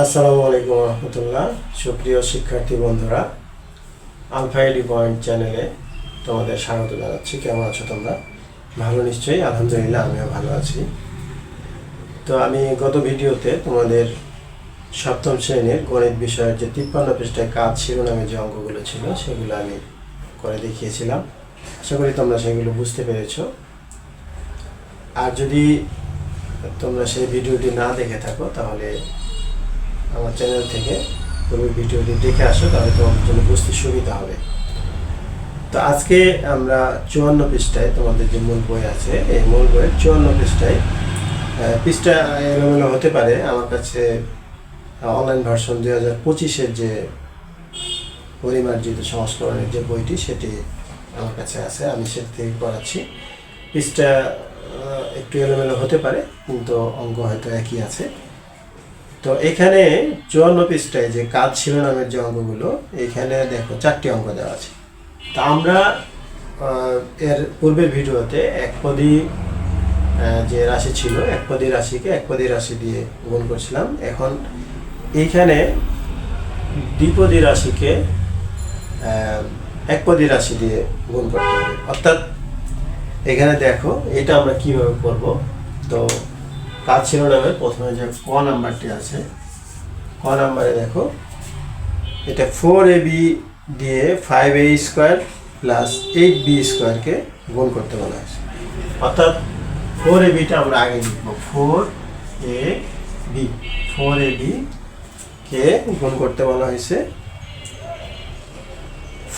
আসসালামু আলাইকুম রহমতুল্লাহ। সুপ্রিয় শিক্ষার্থী বন্ধুরা আলফাইডি পয়েন্ট চ্যানেলে তোমাদের স্বাগত জানাচ্ছি। কেমন আছো তোমরা? ভালো নিশ্চয়ই, আলহামদুলিল্লাহ আমিও ভালো আছি। তো আমি গত ভিডিওতে তোমাদের সপ্তম শ্রেণির গণিত বিষয়ের যে তিপ্পান্ন পৃষ্ঠায় কাজ শিরোনামে যে অঙ্কগুলো ছিল, সেগুলো আমি করে দেখিয়েছিলাম। আশা করি তোমরা সেগুলো বুঝতে পেরেছ। আর যদি তোমরা সেই ভিডিওটি না দেখে থাকো, তাহলে আমার চ্যানেল থেকে পুরো ভিডিওটি দেখে আসো, তাহলে তোমাদের জন্য বুঝতে সুবিধা হবে। তো আজকে আমরা চুয়ান্ন পৃষ্ঠায় তোমাদের যে মূল বই আছে, এই মূল বইয়ের চুয়ান্ন পৃষ্ঠায় পৃষ্ঠা এলোমেলো হতে পারে। আমার কাছে অনলাইন ভার্সন দুই হাজার পঁচিশের যে পরিমার্জিত সংস্করণের যে বইটি, সেটি আমার কাছে আছে। আমি সেটি থেকে পড়াচ্ছি। পৃষ্ঠা একটু এলোমেলো হতে পারে, কিন্তু অঙ্ক হয়তো একই আছে। তো এখানে চুয়ান্ন পৃষ্ঠায় যে কাজ শিরোনামের যে অঙ্কগুলো, এখানে দেখো চারটি অঙ্ক দেওয়া আছে। তা আমরা এর পূর্বের ভিডিওতে একপদী যে রাশি ছিল একপদী রাশিকে একপদী রাশি দিয়ে গুণ করছিলাম। এখন এইখানে দ্বিপদী রাশিকে একপদী রাশি দিয়ে গুণ করতে হবে। অর্থাৎ এখানে দেখো, এটা আমরা কীভাবে করব? তো কাজ শিরোনামে? প্রথমে যে ক নাম্বারটি আছে, ক নাম্বারে দেখো, এটা ফোর এ বি দিয়ে five A square plus eight B স্কোয়ারকে গুণ করতে বলা হয়েছে। অর্থাৎ ফোর এ বিটা আমরা আগে লিখব। Four A B four A B কে গুণ করতে বলা হয়েছে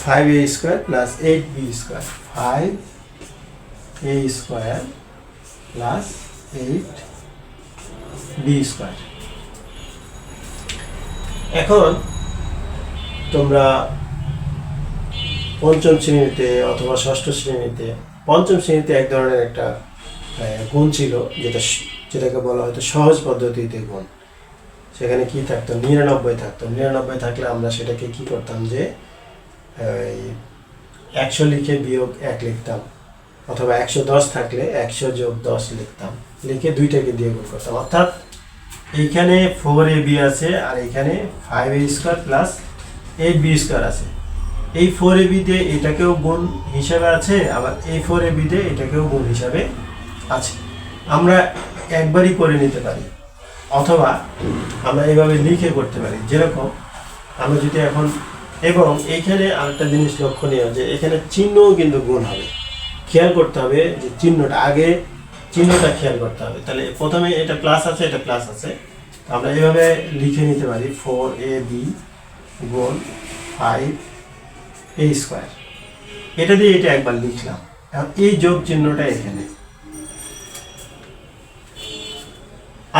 five A square plus eight B square five A square plus eight B square এখন তোমরা পঞ্চম শ্রেণীতে অথবা ষষ্ঠ শ্রেণীতে, পঞ্চম শ্রেণীতে এক ধরনের একটা গুণ ছিল, যেটা যেটাকে বলা হয়তো সহজ পদ্ধতিতে গুণ। সেখানে কি থাকতো? নিরানব্বই থাকতো। নিরানব্বই থাকলে আমরা সেটাকে কি করতাম যে একশো লিখে বিয়োগ এক লিখতাম, অথবা একশো দশ থাকলে একশো যোগ দশ লিখতাম। লিখে দুইটাকে দিয়ে গুণ করতাম অর্থাৎ এইখানে ফোর এ বি আছে আর এখানে five A square plus eight B square আছে। এই ফোর এ বিতে এটাকেও গুণ হিসাবে আছে, আবার এই ফোর এ বিতে এটাকেও গুণ হিসাবে আছে। আমরা একবারই করে নিতে পারি, অথবা আমরা এইভাবে লিখে করতে পারি। যেরকম আমরা যদি এখন, এবং এইখানে আরেকটা জিনিস লক্ষণীয় যে এখানে চিহ্নও কিন্তু গুণ হবে। খেয়াল করতে হবে যে চিহ্নটা আগে চিহ্নটা খেয়াল করতে হবে। তাহলে প্রথমে এটা প্লাস আছে, এটা প্লাস আছে। আমরা এইভাবে লিখে নিতে পারি ফোর এ বি গুণ ফাইভ এ স্কোয়ার এটা দিয়ে এটা একবার লিখলাম। এখন এই যোগ চিহ্নটা এখানে।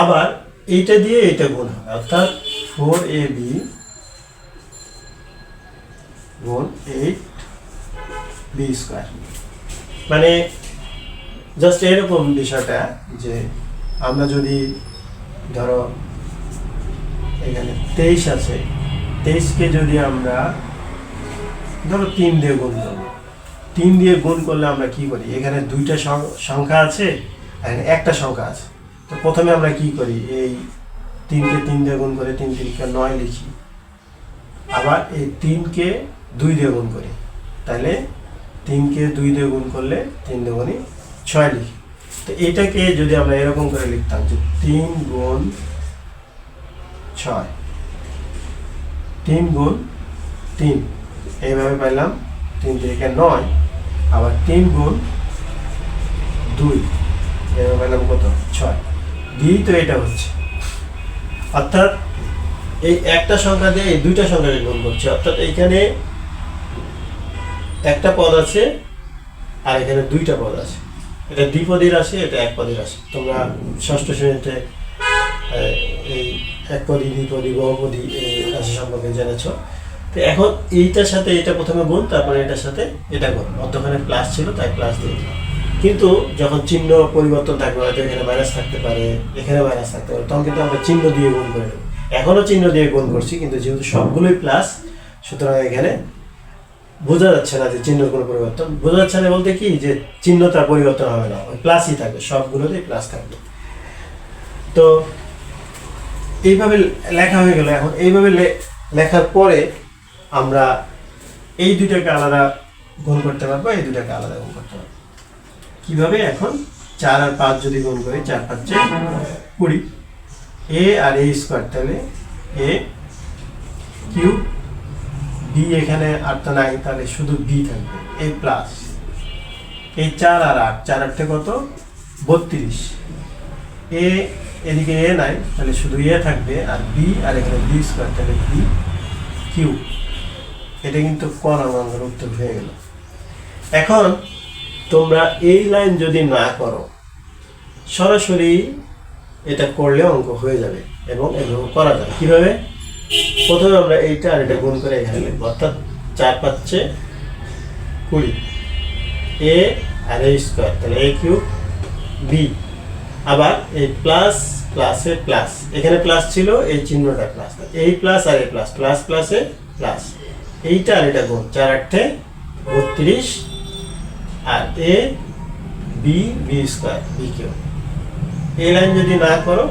আবার এইটা দিয়ে এটা গুণ হবে। অর্থাৎ ফোর এ বি গুণ এইট বি স্কোয়ার মানে জাস্ট এরকম বিষয়টা যে আমরা যদি ধরো এখানে তেইশ আছে, তেইশকে যদি আমরা ধরো তিন দিয়ে গুণ করব। তিন দিয়ে গুণ করলে আমরা কি করি? এখানে দুইটা সংখ্যা আছে এখানে একটা সংখ্যা আছে। তো প্রথমে আমরা কি করি? এই তিনকে তিন দিয়ে গুণ করে তিন তিনকে নয় লিখি। আবার এই তিনকে দুই দিয়ে গুণ করি। তাহলে তিনকে দুই দিয়ে গুণ করলে তিন দুগুণই ছয় লিখি। তো এটাকে যদি আমরা এরকম করে লিখতাম যে তিন গুণ ছয়, তিন গুণ তিন, এইভাবে পাইলাম তিন থেকে নয়, আবার তিন গুণ দুই, এইভাবে পাইলাম কত? ছয়। দুই তো এটা হচ্ছে, অর্থাৎ এই একটা সংখ্যা দিয়ে এই দুইটা সংখ্যাকে গুণ করছে, অর্থাৎ এইখানে একটা পদ আছে আর এখানে দুইটা পদ আছে। এটা দ্বিপদী রাশি এটা একপদী রাশি তোমরা ষষ্ঠ শ্রেণীতে এই একপদী দ্বিপদী বহুপদী এই রাশি সম্পর্কে জেনেছ। তো এখন এইটার সাথে এটা প্রথমে গুণ, তারপরে এটার সাথে এটা গুণ। মধ্যখানে প্লাস ছিল, তাই প্লাস দিয়ে দিলাম। কিন্তু যখন চিহ্ন পরিবর্তন থাকবে, হয়তো এখানে মাইনাস থাকতে পারে এখানে মাইনাস থাকতে পারে, তখন কিন্তু আমরা চিহ্ন দিয়ে গুণ করে এখনও চিহ্ন দিয়ে গুণ করছি, কিন্তু যেহেতু সবগুলোই প্লাস সুতরাং এখানে বোঝা যাচ্ছে না যে চিহ্ন কোনো পরিবর্তন। বোঝা যাচ্ছে না বলতে কি যে চিহ্নটা পরিবর্তন হবে না। ওই প্লাসই থাকবে, সবগুলোতেই প্লাস থাকবে। তো এইভাবে লেখা হয়ে গেল। এখন এইভাবে লেখার পরে আমরা এই দুটাকে আলাদা গুণ করতে পারব, এই দুটাকে আলাদা গুণ করতে পারব। কীভাবে এখন চার আর পাঁচ যদি গুণ করি, চার পাঁচে কুড়ি। এ আর এ স্কোয়ার তাহলে এ কিউ বি এখানে আটটা নাই, তাহলে শুধু বি থাকবে এ প্লাস এই চার আর আট, চার আটটা কত? বত্রিশ। এ এদিকে এ নাই, তাহলে শুধু এ থাকবে, আর বি আর এখানে বি স্কোয়ার তাহলে বি কিউ এটা কিন্তু ক নাম্বার উত্তর হয়ে গেল। এখন তোমরা এই লাইন যদি না করো, সরাসরি এটা করলে অঙ্ক হয়ে যাবে এবং এভাবে করা যাবে। কীভাবে? প্রথমে আমরা এইটা আর এটা গুণ করে এখানে লিখব। অর্থাৎ চার পাচ্ছে কুড়ি। এ আর এ স্কোয়ার তাহলে এ কিউব বি আবার এই প্লাস প্লাসে প্লাস এখানে প্লাস ছিল, এই চিহ্নটা প্লাস এই প্লাস আর এই প্লাস প্লাস প্লাসে প্লাস এইটা আর এটা গুণ, চার আটটে বত্রিশ। আর A B B square B Q এই লাইন যদি না করো,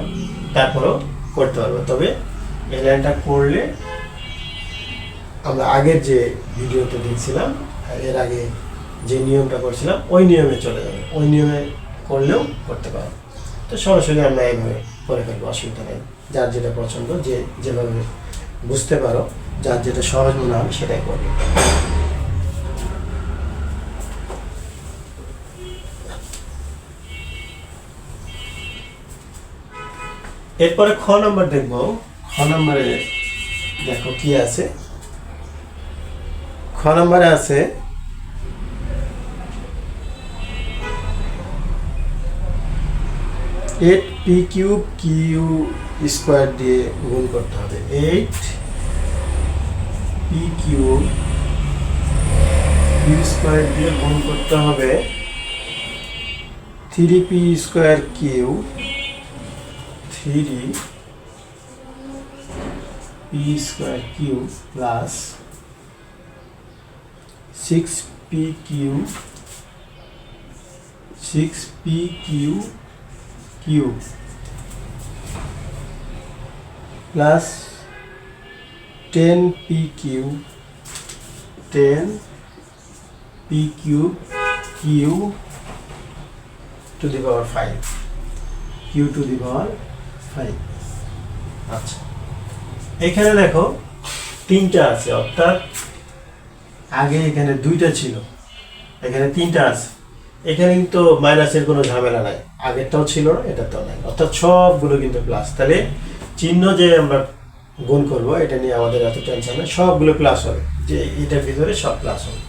তারপরও করতে পারব। তবে এই লাইনটা করলে আমরা আগের যে ভিডিওতে দেখছিলাম এর আগে যে নিয়মটা করছিলাম, ওই নিয়মে চলে যাবে। ওই নিয়মে করলেও করতে পারো তো সরাসরি আমরা এইভাবে করে ফেলব, অসুবিধা নেই। যার যেটা পছন্দ, যে যেভাবে বুঝতে পারো, যার যেটা সহজ মনে হবে সেটাই করবে। এরপরে খ নম্বর দেখব। খ নম্বরে দেখো কি আছে? খ নম্বরে আছে eight P cube Q square দিয়ে গুণ করতে হবে। Eight P cube Q square দিয়ে গুণ করতে হবে। Three P square Q three P square Q plus six P Q six P Q Q plus ten P Q ten P Q Q to the power five Q to the power five আচ্ছা। এখানে দেখো, তিনটা আছে, অর্থাৎ আগে এখানে দুইটা ছিল, এখানে তিনটা আছে। এখানে কিন্তু মাইনাসের কোনো ঝামেলা নাই, আগেরটাও ছিল না এটাতেও নাই। অর্থাৎ সবগুলো কিন্তু প্লাস তাহলে চিহ্ন যে আমরা গুণ করব, এটা নিয়ে আমাদের এত টেনশন নেই, সবগুলো প্লাস হবে। যে এটার ভিতরে সব প্লাস হবে।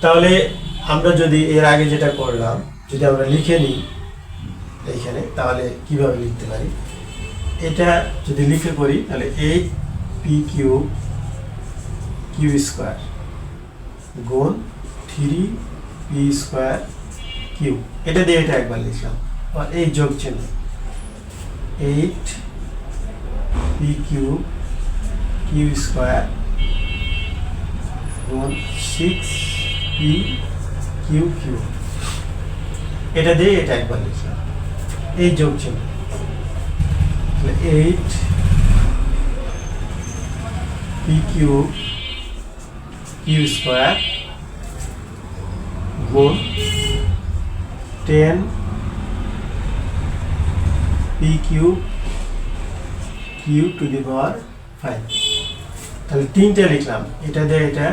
তাহলে আমরা যদি এর আগে যেটা করলাম, যদি আমরা লিখে নিই এইখানে, তাহলে কীভাবে লিখতে পারি? এটা যদি লিখে করি তাহলে eight P Q Q square গুণ থ্রি পি স্কোয়ার কিউ এটা দিয়ে এটা একবার লিখলাম। আর এই যোগ চিহ্ন। Eight P Q Q square গুণ সিক্স পি কিউ কিউ এটা দিয়ে এটা একবার লিখলাম। এই যোগ চিহ্ন। Eight P Q Q square গুণ ten P Q Q to the power five তাহলে তিনটে লিখলাম, এটা দিয়ে এটা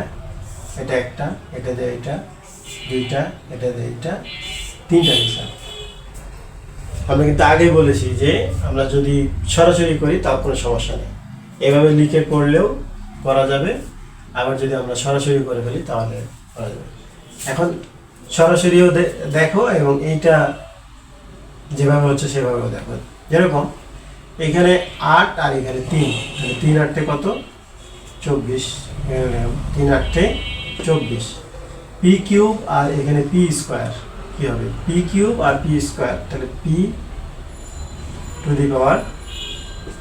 এটা একটা, এটা দিয়ে এটা, দুইটা, এটা দিয়ে এটা, তিনটা লিখলাম। আমরা কিন্তু আগেই বলেছি যে আমরা যদি সরাসরি করি তাও কোনো সমস্যা নেই। এভাবে লিখে করলেও করা যাবে, আবার যদি আমরা সরাসরি করে ফেলি, তাহলে করা যাবে। এখন সরাসরিও দেখো, এবং এইটা যেভাবে হচ্ছে, সেভাবেও দেখো। যেরকম, এখানে আট আর এখানে তিন। তিন আটটে কত? চব্বিশ। তিন আটটে চব্বিশ। পি কিউব আর এখানে পি স্কোয়ার। কি হবে? পি কিউব আর পি স্কোয়ার। তাহলে P to the power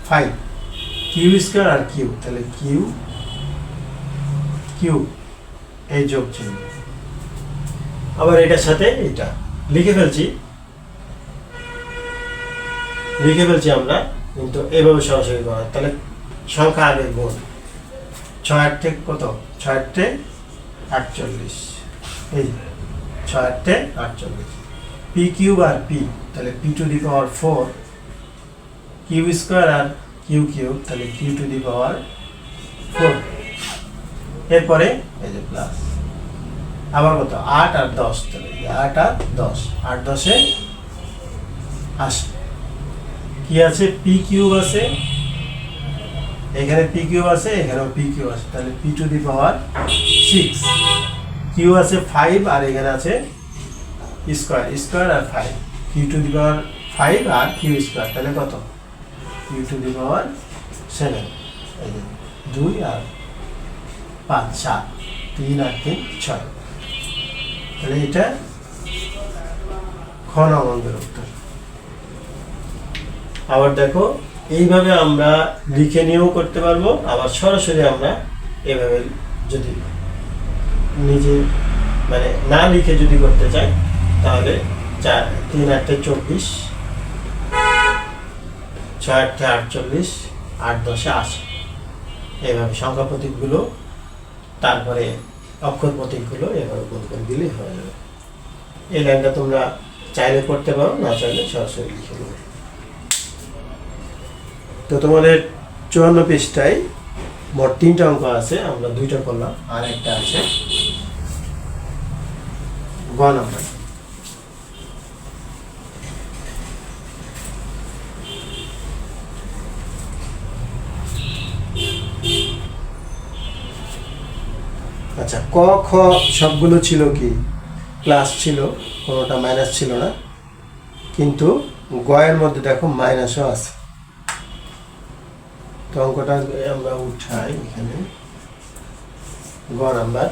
five Q square R Q তাহলে কিউ কিউ এই যোগ চিহ্ন। আবার এটার সাথে এটা। লিখে ফেলছি। লিখে ফেলছি আমরা, কিন্তু এভাবে সরাসরি করা। তাহলে সংখ্যা আগে গুণ। ছয় আটটে কত? ছয় আটটে আটচল্লিশ। এই ছয় আটটে আটচল্লিশ পি কিউব আর পি তাহলে P to the power four Q square R Q cube তাহলে Q to the power four এরপরে এই যে প্লাস আবার কত? আট আর দশ, তাহলে আট আর দশ। আট দশে আশি। কি আছে? পি কিউব আছে। এখানে পি কিউব আছে, এখানেও পি কিউব আছে। তাহলে P to the power six Q আছে ফাইভ আর এখানে আছে square square R five Q to the power five R Q square তাহলে কত? Q to the power seven দুই আর পাঁচ, সাত, তিন আর তিন, ছয়। তাহলে এটা খ নম্বরের উত্তর। আবার দেখো, এইভাবে আমরা লিখে নিয়েও করতে পারব, আবার সরাসরি আমরা এভাবে যদি নিজে মানে না লিখে যদি করতে চাই তাহলে চার, তিন, আটটে চব্বিশ, ছয়, আটটে আটচল্লিশ, আট, দশে আশি। এইভাবে সংখ্যা প্রতীকগুলো, তারপরে অক্ষর প্রতীকগুলো এভাবে গুণ করে দিলেই হয়ে যাবে। এই লাইনটা তোমরা চাইলে করতে পারো, না চাইলে সরাসরি লিখে নেবে। তো তোমাদের চুয়ান্ন পৃষ্ঠায় মোট তিনটা অঙ্ক আছে, আমরা দুইটা করলাম, আর একটা আছে গ নাম্বার। আচ্ছা ক, খ সবগুলো ছিল কি? প্লাস ছিল, কোনোটা মাইনাস ছিল না। কিন্তু গয়ের মধ্যে দেখো মাইনাসও আছে। তো অঙ্কটা আমরা উঠাই এখানে। গ নাম্বার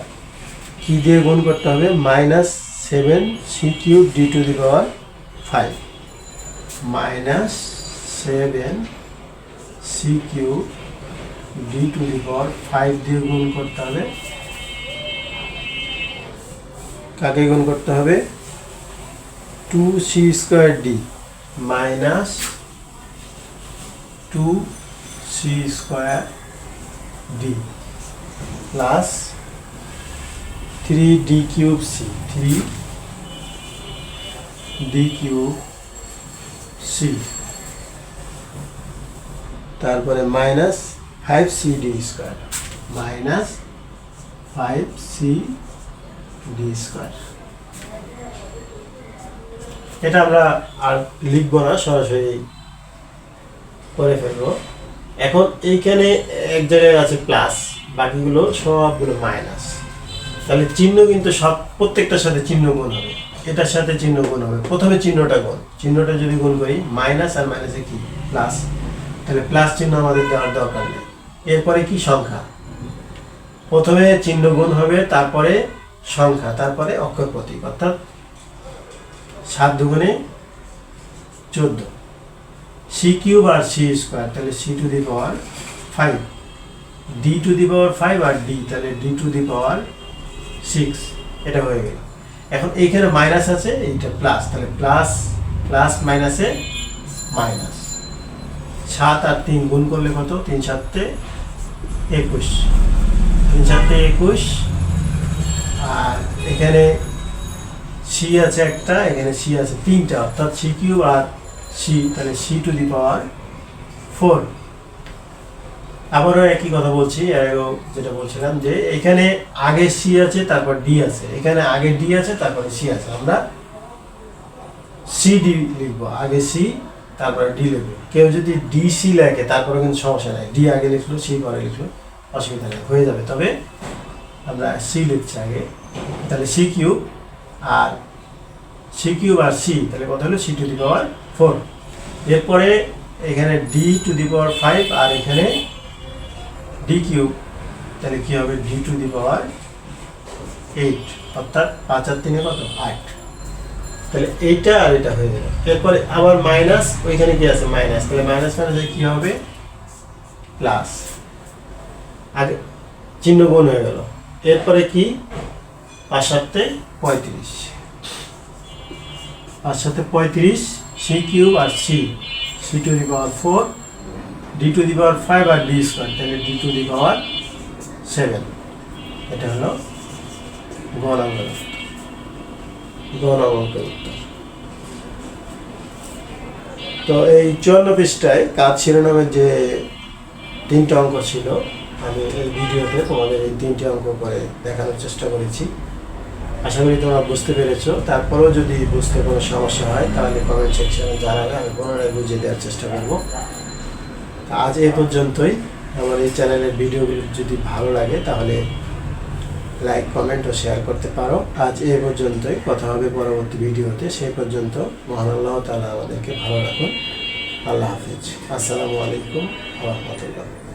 কি দিয়ে গুণ করতে হবে? Minus seven C cube D to the power five. Minus seven C cube D to the power five দিয়ে গুণ করতে হবে। কাকে গুণ করতে হবে? Two C square D. Minus two C square D plus three D cube C three D C তারপরে minus five C D square minus five C D square এটা আমরা আর লিখব না, সরাসরি করে ফেলব। এখন এইখানে এক জায়গায় আছে প্লাস বাকিগুলো সবগুলো মাইনাস তাহলে চিহ্ন কিন্তু সব, প্রত্যেকটার সাথে চিহ্ন গুণ হবে। এটার সাথে চিহ্ন গুণ হবে। প্রথমে চিহ্নটা গুণ। চিহ্নটা যদি গুণ করি মাইনাস আর মাইনাসে কি? প্লাস তাহলে প্লাস চিহ্ন আমাদের দেওয়ার দরকার নেই। এরপরে কি? সংখ্যা। প্রথমে চিহ্ন গুণ হবে, তারপরে সংখ্যা, তারপরে অক্ষর প্রতীক। অর্থাৎ সাত দুগুণে চোদ্দ। সি কিউব আর সি স্কোয়ার তাহলে C to the power five D to the power five R D তাহলে D to the power six এটা হয়ে গেল। এখন এইখানে মাইনাস আছে, এইটা প্লাস তাহলে প্লাস প্লাস মাইনাসে মাইনাস সাত আর তিন গুণ করলে কত? তিন সাতে একুশ। তিন সাতে একুশ। আর এখানে সি আছে একটা, এখানে সি আছে তিনটা, অর্থাৎ সি কিউব আর সি তাহলে C to the power four আবারও একই কথা বলছি যেটা বলছিলাম যে এখানে আগে সি আছে, তারপর ডি আছে। এখানে আগে ডি আছে, তারপরে সি আছে। আমরা সি ডি লিখব। আগে সি তারপরে ডি লিখব। কেউ যদি ডি সি লেখে তারপরে কিন্তু সমস্যা নাই। ডি আগে লিখলো সি পরে লিখলো, অসুবিধা নেই, হয়ে যাবে। তবে আমরা সি লিখছি আগে। তাহলে সি কিউব আর সি কিউব আর সি তাহলে কত হলো? C to the power four এরপরে এখানে D to the power five আর এখানে ডি কিউব তাহলে কী হবে? D to the power eight অর্থাৎ পাঁচ আর তিনে কত? আট। তাহলে এইটা আর এটা হয়ে গেল। এরপরে আবার মাইনাস ওইখানে কি আছে? মাইনাস তাহলে মাইনাস মাইনাসে কি হবে? প্লাস আগে চিহ্ন গুণ হয়ে গেল। এরপরে কি? পাঁচ সাথে পঁয়ত্রিশ। পাঁচ সাথে পঁয়ত্রিশ C cube R C C to the power four D to the power five R D square, তাহলে D to the power seven. এটা হলো গ নম্বর গ নম্বর উত্তর তো এই চুয়ান্ন পৃষ্ঠায় কাজ শিরোনামের যে তিনটে অঙ্ক ছিল, আমি এই ভিডিওতে তোমাদের এই তিনটে অঙ্ক করে দেখানোর চেষ্টা করেছি। আশা করি তোমরা বুঝতে পেরেছ। তারপরেও যদি বুঝতে কোনো সমস্যা হয়, তাহলে কমেন্ট সেকশনে জানাবে, আমি পুনরায় বুঝিয়ে দেওয়ার চেষ্টা করব। আজ এ পর্যন্তই। আমার এই চ্যানেলের ভিডিওগুলো যদি ভালো লাগে, তাহলে লাইক কমেন্ট ও শেয়ার করতে পারো। আজ এ পর্যন্তই। কথা হবে পরবর্তী ভিডিওতে। সেই পর্যন্ত মহান আল্লাহ তালা আমাদেরকে ভালো রাখুন। আল্লাহ হাফিজ। আসসালামু আলাইকুম রহমতুল্লাহ।